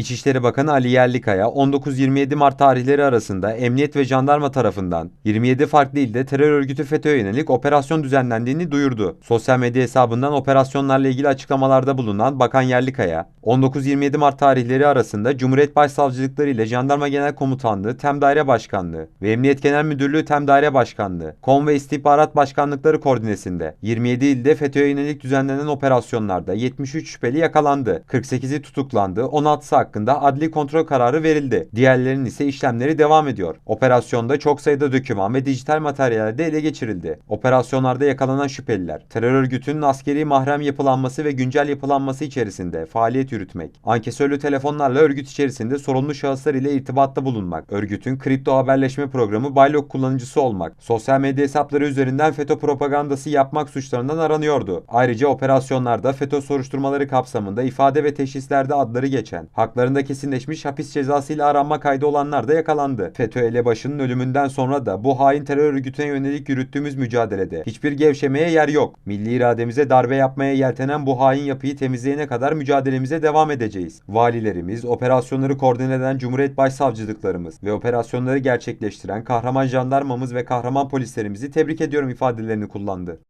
İçişleri Bakanı Ali Yerlikaya 19-27 Mart tarihleri arasında emniyet ve jandarma tarafından 27 farklı ilde terör örgütü FETÖ'ye yönelik operasyon düzenlendiğini duyurdu. Sosyal medya hesabından operasyonlarla ilgili açıklamalarda bulunan Bakan Yerlikaya, 19-27 Mart tarihleri arasında Cumhuriyet Başsavcılıkları ile Jandarma Genel Komutanlığı Tem Daire Başkanlığı ve Emniyet Genel Müdürlüğü Tem Daire Başkanlığı, Kom ve İstihbarat Başkanlıkları koordinesinde 27 ilde FETÖ'ye yönelik düzenlenen operasyonlarda 73 şüpheli yakalandı. 48'i tutuklandı, 16'sı hakkında adli kontrol kararı verildi. Diğerlerinin ise işlemleri devam ediyor. Operasyonda çok sayıda doküman ve dijital materyaller de ele geçirildi. Operasyonlarda yakalanan şüpheliler, terör örgütünün askeri mahrem yapılanması ve güncel yapılanması içerisinde faaliyet yürütmek, ankesörlü telefonlarla örgüt içerisinde sorumlu şahıslar ile irtibatta bulunmak, örgütün kripto haberleşme programı Baylok kullanıcısı olmak, sosyal medya hesapları üzerinden FETÖ propagandası yapmak suçlarından aranıyordu. Ayrıca operasyonlarda FETÖ soruşturmaları kapsamında ifade ve teşhislerde adları geçen, haklarında kesinleşmiş hapis cezasıyla aranma kaydı olanlar da yakalandı. FETÖ elebaşının ölümünden sonra da bu hain terör örgütüne yönelik yürüttüğümüz mücadelede hiçbir gevşemeye yer yok. Milli irademize darbe yapmaya yeltenen bu hain yapıyı temizleyene kadar mücadelemize devam edeceğiz. Valilerimiz, operasyonları koordine eden Cumhuriyet Başsavcılıklarımız ve operasyonları gerçekleştiren kahraman jandarmamız ve kahraman polislerimizi tebrik ediyorum ifadelerini kullandı.